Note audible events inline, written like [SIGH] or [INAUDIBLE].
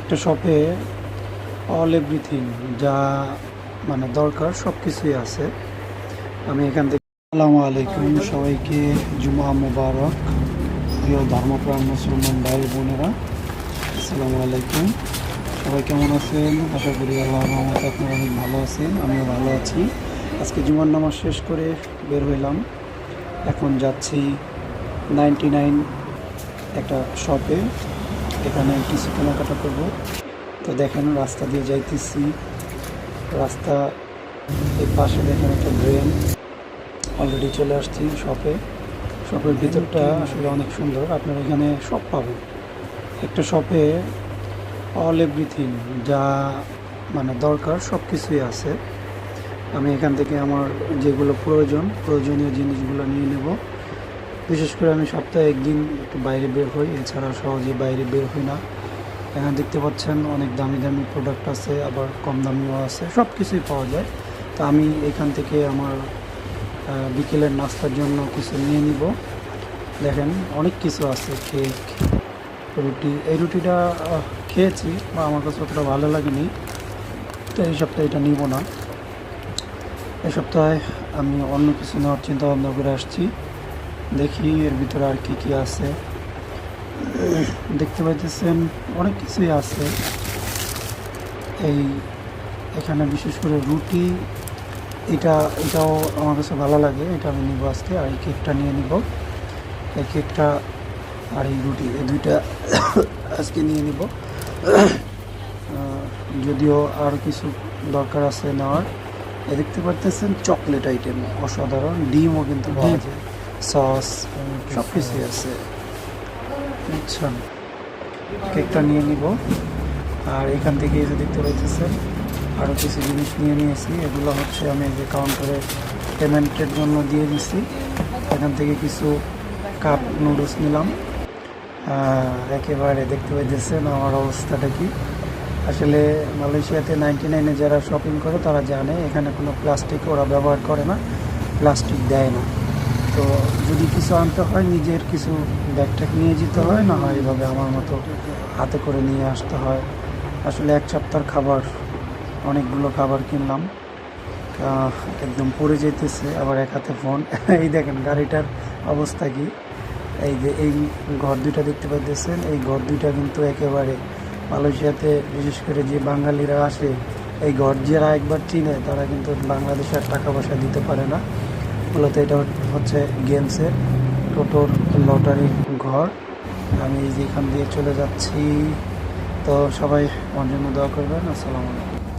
একটা শপে all everything যা মানে দরকার সব কিছুই আছে। আমি এখান থেকে আসসালামু আলাইকুম সবাইকে, জুমা মুবারক, প্রিয় ধর্মপ্রাণ মুসলমান ভাই বোনেরা। আসসালামু আলাইকুম। সবাই কেমন আছেন? আশা করি আল্লাহ আপনারা অনেক ভালো আছেন, আমিও ভালো আছি। আজকে জুমার নামাজ শেষ করে বের হইলাম। এখন যাচ্ছি নাইনটি নাইন একটা শপে এখানে কিছু কেনাকাটা করব। তো দেখেন, রাস্তা দিয়ে যাইতেছি। রাস্তা এই পাশে দেখেন একটা ড্রেন। অলরেডি চলে আসছি শপে। শপের ভিতরটা আসলে অনেক সুন্দর। আপনারা এখানে সব পাবেন। একটা শপে অল এভরিথিং যা মানে দরকার সব কিছুই আছে। আমি এখান থেকে আমার যেগুলো প্রয়োজন, প্রয়োজনীয় জিনিসগুলো নিয়ে নেব। বিশেষ করে আমি সপ্তাহে একদিন একটু বাইরে বের হই এছাড়া সহজে বাইরে বের হই না। এখানে দেখতে পাচ্ছেন অনেক দামি দামি প্রোডাক্ট আছে, আবার কম দামিও আছে সব কিছুই পাওয়া যায়। তো আমি এখান থেকে আমার বিকেলের নাস্তার জন্য কিছু নিয়ে নিব। দেখেন অনেক কিছু আছে, কেক, রুটি, এই রুটিটা খেয়েছি, বা আমার কাছে অতটা ভালো লাগেনি। তো এই সপ্তাহে এটা নিব না। এই সপ্তাহে আমি অন্য কিছু নেওয়ার চিন্তা ভাবনা করে আসছি। দেখি এর ভিতরে আর কি কি আছে। দেখতে পাইতেছেন অনেক কিছুই আছে। এই এখানে বিশেষ করে রুটি এটা এটাও আমার কাছে ভালো লাগে। এটা আমি নিব আজকে আর এই কেকটা নিয়ে নিব। এই কেকটা আর এই রুটি এই দুইটা আজকে নিয়ে নিব। যদিও আর কিছু দরকার আছে নেওয়ার। এ দেখতে পারতেছেন চকলেট আইটেম অসাধারণ। ডিমও কিন্তু পাওয়া যায়। সস সব কিছুই আছে। বুঝছেন কেকটা নিয়ে নিব। আর এখান থেকে এই যে দেখতে পাইতেছেন আরও কিছু জিনিস নিয়ে নিয়েছি। এগুলো হচ্ছে আমি যে কাউন্টারে পেমেন্টের জন্য দিয়ে দিছি। এখান থেকে কিছু কাপ নুডলস নিলাম। একেবারে দেখতে পাইতেছেন আমার অবস্থাটা কি। আসলে মালয়েশিয়াতে নাইনটি নাইনে যারা শপিং করে তারা জানে এখানে কোনো প্লাস্টিক ওরা ব্যবহার করে না। প্লাস্টিক দেয় না। তো যদি কিছু আনতে হয়, নিজের কিছু ব্যাগট্যাগ নিয়ে যেতে হয়, না হয় এভাবে আমার মতো হাতে করে নিয়ে আসতে হয়। আসলে এক সপ্তাহের খাবার, অনেকগুলো খাবার কিনলাম। একদম পড়ে যেতেছে আবার এক হাতে ফোন [LAUGHS] এই দেখেন গাড়িটার অবস্থা কি। এই যে এই ঘর দুইটা দেখতে পাইতেছেন, এই ঘর দুইটা কিন্তু একেবারে মালয়েশিয়াতে, বিশেষ করে যে বাঙালিরা আসে, এই ঘর যারা একবার চিনে, তারা কিন্তু বাংলাদেশে আর টাকা পয়সা দিতে পারে না। মূলত এটা হচ্ছে গেমসের টোটোর লটারির ঘর। আমি যেখান দিয়ে চলে যাচ্ছি। তো সবাই জন্য দোয়া করবেন। আসসালামু আলাইকুম।